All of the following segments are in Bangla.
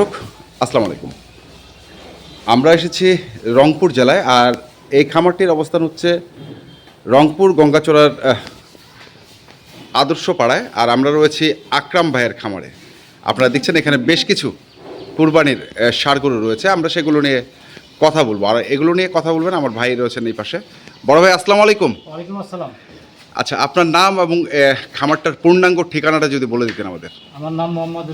দর্শক, আসসালামু আলাইকুম। আমরা এসেছি রংপুর জেলায় আর এই খামারটির অবস্থান হচ্ছে রংপুর গঙ্গাচড়ার আদর্শ পাড়ায় আর আমরা রয়েছি আকরাম ভাইয়ের খামারে। আপনারা দেখছেন এখানে বেশ কিছু কুরবানির গরু রয়েছে। আমরা সেগুলো নিয়ে কথা বলব। আর এগুলো নিয়ে কথা বলবেন আমার ভাই রয়েছেন এই পাশে। বড় ভাই, আসসালামু আলাইকুম। ওয়ালাইকুম আসসালাম। আচ্ছা আপনার নাম এবং খামারটার পূর্ণাঙ্গ ঠিকানাটা যদি বলে দিতেন আমাদের। আমার নাম মোহাম্মদ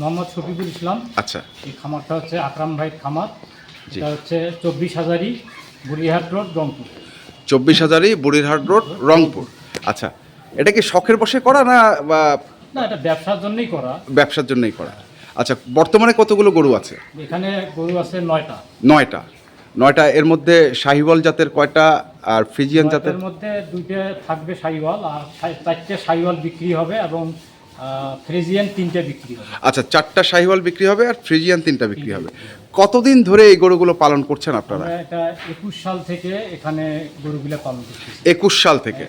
মোহাম্মদ শফিকুল ইসলাম। আচ্ছা। এই খামারটা হচ্ছে আকরাম ভাই খামার। এটা হচ্ছে চব্বিশ হাজারি বুড়িহাট রোড রংপুর। চব্বিশ হাজারই বুড়িরহাট রোড রংপুর। আচ্ছা এটা কি শখের বসে করা না বা না এটা ব্যবসার জন্যই করা। ব্যবসার জন্যই করা। আচ্ছা বর্তমানে কতগুলো গরু আছে? এখানে গরু আছে নয়টা। নয়টা। নয়টা এর মধ্যে শাহিওয়াল জাতের কয়টা আর ফ্রিজিয়ান জাতের? মধ্যে দুইটা থাকবে সাইওয়াল আর চারটে সাইওয়াল বিক্রি হবে এবং ফ্রিজিয়ান তিনটে বিক্রি হবে। আচ্ছা চারটা শাহিওয়াল বিক্রি হবে আর ফ্রিজিয়ান তিনটা বিক্রি হবে। কতদিন ধরে এই গরুগুলো পালন করছেন আপনারা? এটা একুশ সাল থেকে এখানে গরুগুলো পালন করতেছি। একুশ সাল থেকে।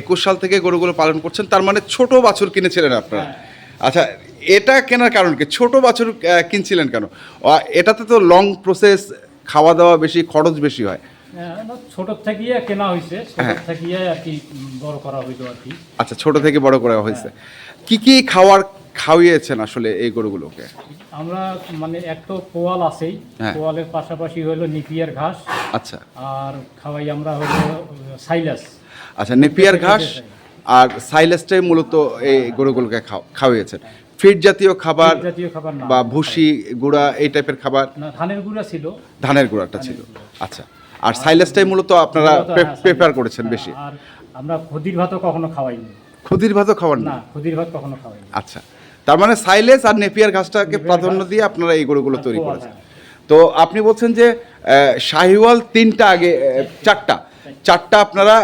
একুশ সাল থেকে। গরুগুলো পালন করছেন তার মানে ছোট বাছুর কিনেছিলেন আপনারা? আচ্ছা এটা কেনার কারণ কি? ছোট বাছুর কিনছিলেন কেন? এটাতে তো লং প্রসেস খাওয়া দাওয়া বেশি খরচ বেশি হয়। হ্যাঁ, না, থেকেই কেনা হয়েছে হ্যাঁ। ছোটোর থেকেই আর কি বড় করা হইল আর কি। আচ্ছা ছোট থেকে বড় করা হয়েছে কি কি খাওয়ার খাওয়িয়েছেন আসলে এই গরুগুলোকে? আমরা মানে এক তো পোয়াল আছেই হ্যাঁ। পোয়ালের পাশাপাশি হলো নিপিয়ার ঘাস। আচ্ছা। আর খাওয়াই আমরা হলো সাইলাস। আচ্ছা নেপিয়ার ঘাস আর সাইলেসটাই মূলত এই গরুগুলোকে খাও- খাওয়িয়েছেন ফিড জাতীয় খাবার জাতীয় খাবার না। বা ভুসি গুঁড়া এই টাইপের খাবার? না ধানের গুঁড়া ছিল। ধানের গুঁড়াটা ছিল। আচ্ছা আর সাইলেসটাই মূলত আপনারা হ্যাঁ, প্রেফার করেছেন বেশি। আর আমরা ক্ষুদির ভাতও কখনো খাওয়াইনি। ক্ষুদির ভাতও খাওয়ান না ক্ষুদির ভাত কখনো খাওয়াইনি। আচ্ছা তার মানে সাইলেস আর নেপিয়ার ঘাসটাকে প্রাধান্য দিয়ে আপনারা এই গরুগুলো তৈরি করেছেন। হ্যাঁ। তো আপনি বলছেন যে শাহিওয়াল তিনটা আগে চারটা। চারটা। আপনারা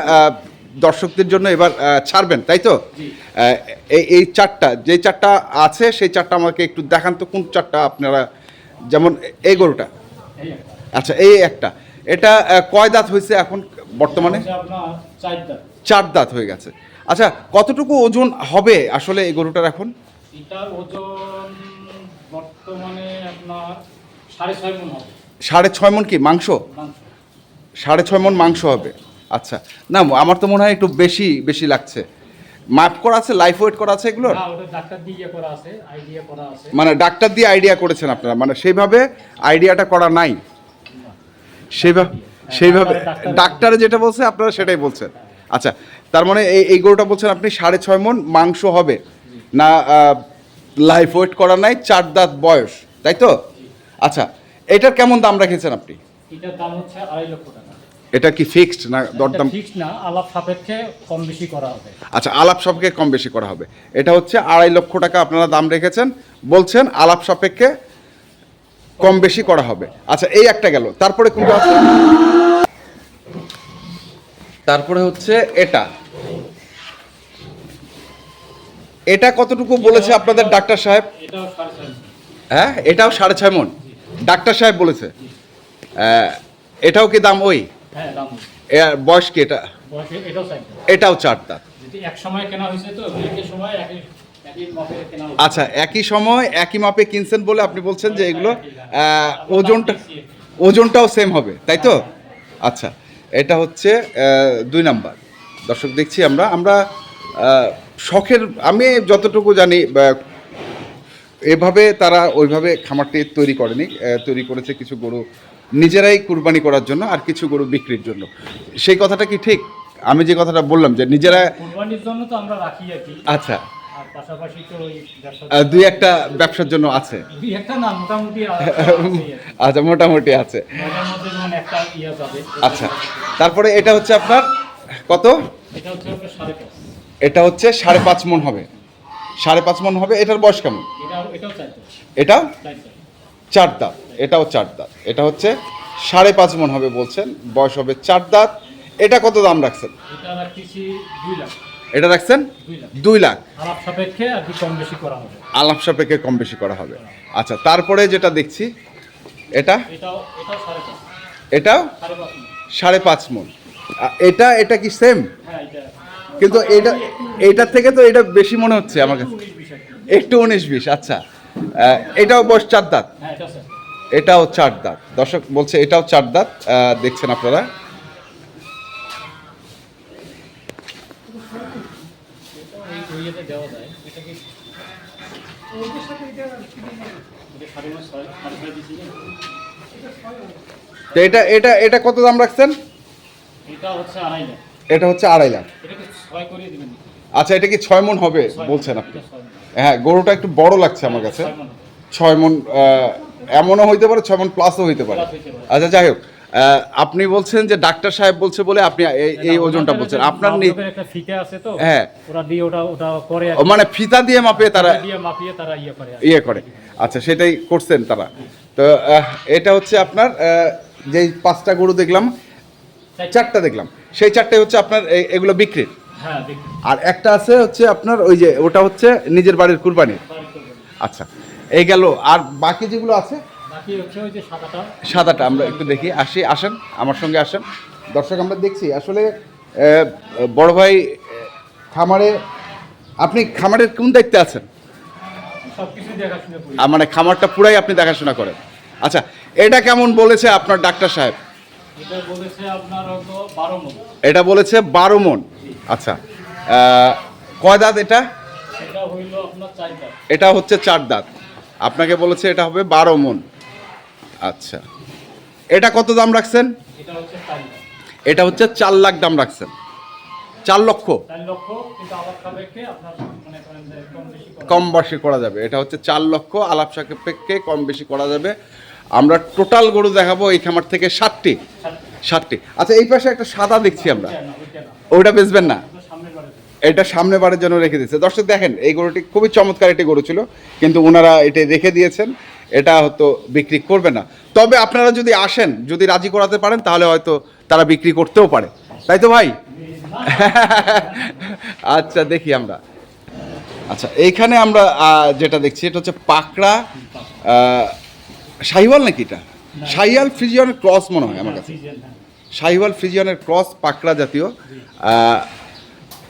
দর্শকদের জন্য এবার ছাড়বেন তাই তো? এই এই চারটা যে চারটা আছে সেই চারটা আমাকে একটু দেখান তো কোন চারটা আপনারা যেমন এই গরুটা। আচ্ছা এই একটা। এটা কয় দাঁত হয়েছে এখন বর্তমানে? চার দাঁত। হয়ে গেছে। আচ্ছা কতটুকু ওজন হবে আসলে এই গরুটার এখন? ওজন বর্তমানে আপনার সাড়ে ছয় মন হবে। সাড়ে ছয় মন কি মাংস? মাংস। সাড়ে ছয় মন মাংস হবে। আচ্ছা। না আমার তো মনে হয় একটু বেশি বেশি লাগছে। মাপ করা আছে লাইফ ওয়েট করা আছে দিয়ে ইয়ে মানে ডাক্তার দিয়ে আইডিয়া করেছেন আপনারা মানে সেইভাবে আইডিয়াটা করা নাই। সেইভাবে সেইভাবে ডাক্তার- ডাক্তারে যেটা বলছে আপনারা সেটাই বলছেন। আচ্ছা তার মানে এই এই গরুটা বলছেন আপনি সাড়ে ছয় মন মাংস হবে। না লাইফ ওয়েট করা নাই চার দাঁত বয়স তাই তো? আচ্ছা এটার কেমন দাম রেখেছেন আপনি? এটার দাম হচ্ছে আড়াই লক্ষ টাকা। এটা কি ফিক্সড না দরদাম? ফিক্সড না আলাপ সাপেক্ষে কম বেশি করা হবে। আচ্ছা আলাপ সাপেক্ষে কম বেশি করা হবে। এটা হচ্ছে আড়াই লক্ষ টাকা আপনারা দাম রেখেছেন বলছেন আলাপ সাপেক্ষে কম বেশি করা হবে। আচ্ছা এই একটা গেল। তারপরে কোনটা আছে? তারপরে হচ্ছে এটা। এটা কতটুকু বলেছে আপনাদের ডাক্তার সাহেব। হ্যাঁ এটাও সাড়ে ছয় মন ডাক্তার সাহেব বলেছে। এটাও কি দাম ওই? হ্যাঁ বয়স কি এটা? এটাও চাই এটাও চার দাঁত যদি এক সময় কেনা হয়েছে তো একই সময় একই একই মাপে কেনা হয়েছে। আচ্ছা একই সময় একই মাপে কিনছেন বলে আপনি বলছেন যে এগুলো ওজনটা ওজনটাও সেম হবে তাই তো? আচ্ছা এটা হচ্ছে দুই নাম্বার। দর্শক দেখছি আমরা আমরা শখের আমি যতটুকু জানি এভাবে তারা ওইভাবে খামারটি তৈরি করেনি তৈরি করেছে কিছু গরু নিজেরাই কুরবানি করার জন্য আর কিছু গরু বিক্রির জন্য। সেই কথাটা কি ঠিক? আমি যে কথাটা বললাম যে নিজেরা কুরবানির জন্য তো আমরা রাখি আর কি। আচ্ছা। দুই একটা ব্যবসার জন্য আছে। আচ্ছা মোটামুটি আছে। ইয়ে আচ্ছা তারপরে এটা হচ্ছে আপনার কত? এটা হচ্ছে সাড়ে পাঁচ। এটা হচ্ছে সাড়ে পাঁচ মন হবে। সাড়ে পাঁচ মন হবে এটার বয়স কেমন? এটাও চার দাঁত। এটাও চার দাঁত। এটা হচ্ছে সাড়ে পাঁচ মন হবে বলছেন। বয়স হবে চার দাঁত। এটা কত দাম রাখছেন? এটা রাখছেন? দুই লাখ। আলাপ সাপেক্ষে কম বেশি করা হবে। আচ্ছা তারপরে যেটা দেখছি এটা? এটাও সাড়ে পাঁচ মন। এটা এটা কি সেম হ্যাঁ এটা। কিন্তু এটা এটার থেকে তো এটা বেশি মনে হচ্ছে আমার কাছে। একটু উনিশ বিশ আচ্ছা। এটাও বয়স চার দাঁত। এটাও চার দাঁত। দর্শক বলছে এটাও চার দাঁত। দেখছেন আপনারা। এটা এটা এটা কত দাম রাখছেন? এটা হচ্ছে আড়াই লাখ। এটা হচ্ছে আড়াই লাখ আচ্ছা এটা কি ছয় মন হবে? বলছেন আপনি। হ্যাঁ গরুটা একটু বড় লাগছে আমার কাছে। ছয়। মন এমনও হইতে পারে ছয় মন প্লাসও হইতে পারে। আচ্ছা যাই হোক আপনি বলছেন যে ডাক্তার সাহেব বলছে বলে আপনি এই- ওজনটা বলছেন। আপনার নি- মাপজোকের একটা ফিতে আছে তো হ্যাঁ। ওরা দিয়ে ওটা ওটা করে মানে ফিতা দিয়ে মাপে তারা দিয়ে মাপিয়ে তারা ইয়ে করে ইয়ে করে। আচ্ছা সেটাই করছেন তারা। তো এটা হচ্ছে আপনার যেই পাঁচটা গরু দেখলাম চারটা। দেখলাম। সেই চারটে হচ্ছে আপনার এগুলো বিক্রির। আর একটা আছে হচ্ছে আপনার ওই যে ওটা হচ্ছে নিজের বাড়ির কুরবানি। আচ্ছা এই গেল। আর বাকি যেগুলো আছে? সাদাটা। আমরা একটু দেখি। আসি আসেন আমার সঙ্গে আসেন। দর্শক আমরা দেখছি আসলে বড় ভাই খামারে আপনি খামারের কোন দায়িত্বে আছেন? মানে খামারটা পুরাই আপনি দেখাশোনা করেন। আচ্ছা এটা কেমন বলেছে আপনার ডাক্তার সাহেব? এটা বলেছে বারো মন। আচ্ছা কয় দাঁত এটা? এটা হচ্ছে চার দাঁত। আপনাকে বলেছে এটা হবে বারো মন। আচ্ছা। এটা কত দাম রাখছেন? এটা হচ্ছে চার লাখ। দাম রাখছেন। চার লক্ষ? কম বেশি করা যাবে। এটা হচ্ছে চার লক্ষ আলাপ সাপেক্ষে কম বেশি করা যাবে। আমরা টোটাল গরু দেখাবো এই খামার থেকে ষাটটি সাত- ষাটটি আচ্ছা এই পাশে একটা সাদা দেখছি আমরা। না। বেচবেন না। ওটা। এটা সামনে বারের জন্য রেখে দিয়েছে। দর্শক, দেখেন, এই গরুটি খুবই চমৎকার একটি গরু ছিল, কিন্তু ওনারা এটা রেখে দিয়েছেন। এটা হয়তো বিক্রি করবে না। তবে আপনারা যদি আসেন, যদি রাজি করাতে পারেন, তাহলে হয়তো তারা বিক্রি করতেও পারে। তাই তো ভাই? আচ্ছা দেখি আমরা। আচ্ছা এইখানে আমরা যেটা দেখছি, এটা হচ্ছে পাকড়া শাহিওয়াল নাকি এটা? শাহিওয়াল ফ্রিজিয়নের ক্রস মনে হয় আমার কাছে। হ্যাঁ। শাহিওয়াল ফ্রিজিয়নের ক্রস পাকড়া জাতীয়।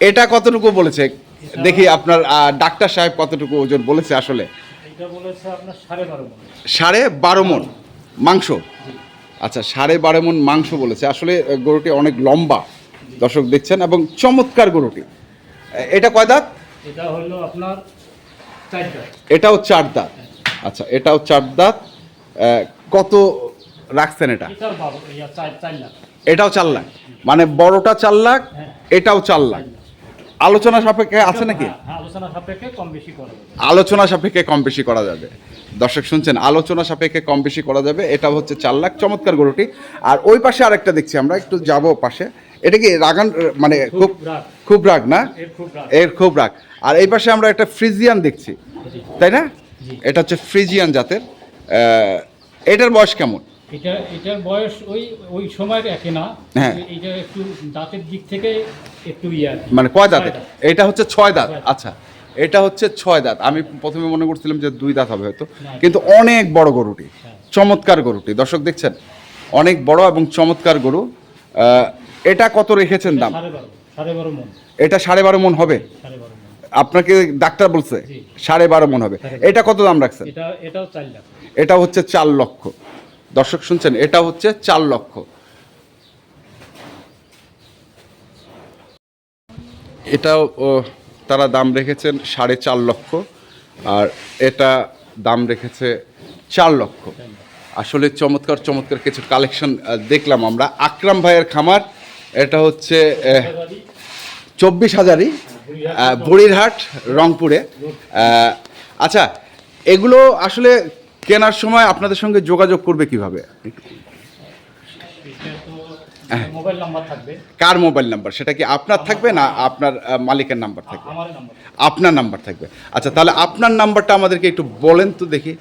এটা কতটুকু বলেছে? দেখি আপনার ডাক্তার সাহেব কতটুকু ওজন বলেছে আসলে? সাড়ে বারো মন। মাংস? আচ্ছা সাড়ে বারো মন মাংস বলেছে। আসলে গরুটি অনেক লম্বা দর্শক দেখছেন এবং চমৎকার গরুটি। এটা কয় দাঁত? এটা হলো আপনার এটাও চার দাঁত। আচ্ছা এটাও চার দাঁত। কত রাখছেন এটা? এটাও চার লাখ। মানে বড়টা চার লাখ হ্যাঁ। এটাও চার লাখ। আলোচনা সাপেক্ষে আছে নাকি? হ্যাঁ, হ্যাঁ, আলোচনা সাপেক্ষে কম বেশি করা যাবে। দর্শক শুনছেন? আলোচনা সাপেক্ষে কম বেশি করা যাবে এটা হচ্ছে চার লাখ। চমৎকার গরুটি। আর ওই পাশে আরেকটা দেখছি আমরা একটু যাব পাশে। এটা কি রাগান মানে খুব খুব রাগ। না? এর খুব রাগ। আর এই পাশে আমরা একটা ফ্রিজিয়ান দেখছি তাই না? এটা হচ্ছে ফ্রিজিয়ান জাতের এটার বয়স কেমন? এটা এটার বয়স ওই ওই সময়ের একে না। হ্যাঁ। এটা একটু দাঁতের দিক থেকে একটু ইয়ে মানে কয় দাঁতের এটা হচ্ছে ছয় দাঁত। আচ্ছা এটা হচ্ছে ছয় দাঁত। আমি প্রথমে মনে করছিলাম যে দুই দাঁত হবে হয়তো। কিন্তু অনেক বড় গরুটি। হ্যাঁ। চমৎকার গরুটি। দর্শক দেখছেন অনেক বড় এবং চমৎকার গরু। এটা কত রেখেছেন দাম? সাড়ে বারো মন। এটা সাড়ে বারো মন হবে? আপনাকে ডাক্তার বলছে সাড়ে বারো মন হবে। এটা কত দাম রাখছেন? এটা হচ্ছে চার লক্ষ। দর্শক শুনছেন এটা হচ্ছে চার লক্ষ। এটাও তারা দাম রেখেছেন সাড়ে চার লক্ষ আর এটা দাম রেখেছে চার লক্ষ। আসলে চমৎকার চমৎকার কিছু কালেকশন দেখলাম আমরা। আকরাম ভাইয়ের খামার এটা হচ্ছে চব্বিশ হাজারই বুড়িরহাট রংপুরে। আচ্ছা এগুলো আসলে কেনার সময় আপনাদের সঙ্গে যোগাযোগ করবে কীভাবে? থাকবে। কার মোবাইল নাম্বার? সেটা কি আপনার থাকবে না আপনার মালিকের নাম্বার থাকবে? আপনার নাম্বার থাকবে। আচ্ছা তাহলে আপনার নাম্বারটা আমাদেরকে একটু বলেন তো দেখি।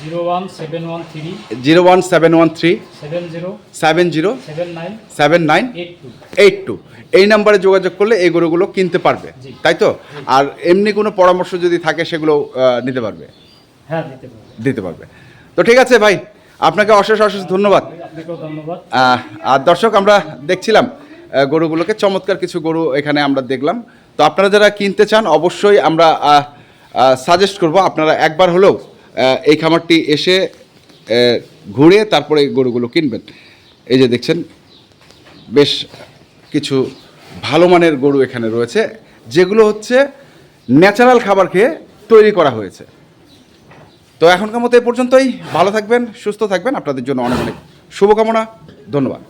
Zero one seven one three zero one seven one three seven zero seven zero seven nine seven nine eight two eight two এই নাম্বারে যোগাযোগ করলে এই গরুগুলো কিনতে পারবে তাই তো? আর এমনি কোনো পরামর্শ যদি থাকে সেগুলো নিতে পারবে? হ্যাঁ দিতে পারবে। দিতে পারবে। তো ঠিক আছে ভাই আপনাকে অশেষ অশেষ ধন্যবাদ। ধন্যবাদ। আর দর্শক আমরা দেখছিলাম গরুগুলোকে চমৎকার কিছু গরু এখানে আমরা দেখলাম। তো আপনারা যারা কিনতে চান অবশ্যই আমরা সাজেস্ট করব আপনারা একবার হলেও এই খামারটি এসে ঘুরে তারপরে গরুগুলো কিনবেন। এই যে দেখছেন, বেশ কিছু ভালো মানের গরু এখানে রয়েছে, যেগুলো হচ্ছে ন্যাচারাল খাবার খেয়ে তৈরি করা হয়েছে। তো এখনকার মতো এই পর্যন্তই। ভালো থাকবেন, সুস্থ থাকবেন। আপনাদের জন্য অনেক অনেক শুভকামনা। ধন্যবাদ।